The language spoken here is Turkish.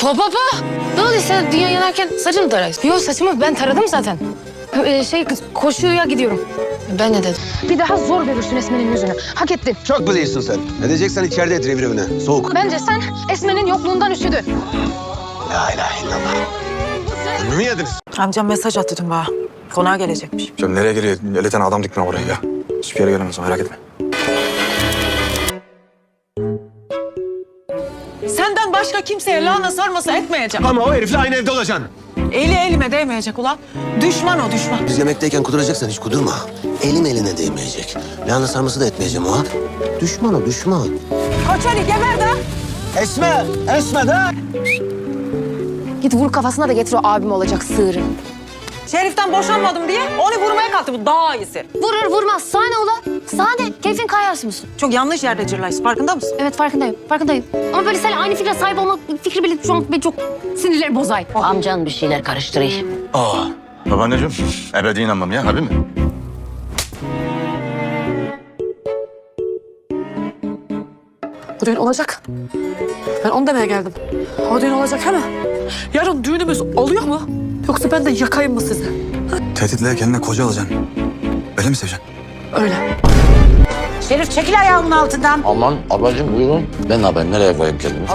Pa pa pa. Ne oldu sen dünya yanarken saçını mı tararsın? Yok saçımı ben taradım zaten. Ee, şey koşuya gidiyorum. Ben ne dedim? Bir daha zor verirsin Esme'nin yüzünü. Hak ettin. Çok biliyorsun sen. Ne diyeceksen içeride et revir evine. Soğuk. Bence sen Esme'nin yokluğundan üşüdün. La ilahe illallah. Ömrümü mü yediniz? Amcam mesaj attı dün bana. Konağa gelecekmiş. Canım nereye geliyor? Tane adam dikme oraya ya. Hiçbir yere gelemez merak etme. Senden başka kimseye lahana sarması etmeyeceğim. Ama o herifle aynı evde olacaksın. Eli elime değmeyecek ulan. Düşman o düşman. Biz yemekteyken kuduracaksan hiç kudurma. Elim eline değmeyecek. Lahana sarması da etmeyeceğim o. Düşman o düşman. Koç Ali geber de. Esme! Esme de! Git vur kafasına da getir o abim olacak sığırı. Şerif'ten boşanmadım diye onu vurmaya kalktı. Bu daha iyisi. Vurur vurmaz. Sana ne ula? Sana ne? Keyfin kayarsın mısın? Çok yanlış yerde cırlayız. Farkında mısın? Evet farkındayım. Farkındayım. Ama böyle sen aynı fikre sahip olmak fikri bile şu an beni çok sinirler bozay. Amcan bir şeyler karıştırıyor. Aa, babaanneciğim ebedi inanmam ya, harbi mi? Bu düğün olacak. Ben onu demeye geldim. O düğün olacak hemen. Yarın düğünümüz oluyor mu? Yoksa ben de yakayım mı sizi? Tehditle kendine koca alacaksın. Öyle mi seveceksin? Öyle. Şerif çekil ayağımın altından. Aman ablacığım buyurun. Ben ne yapayım? Nereye koyayım kendimi?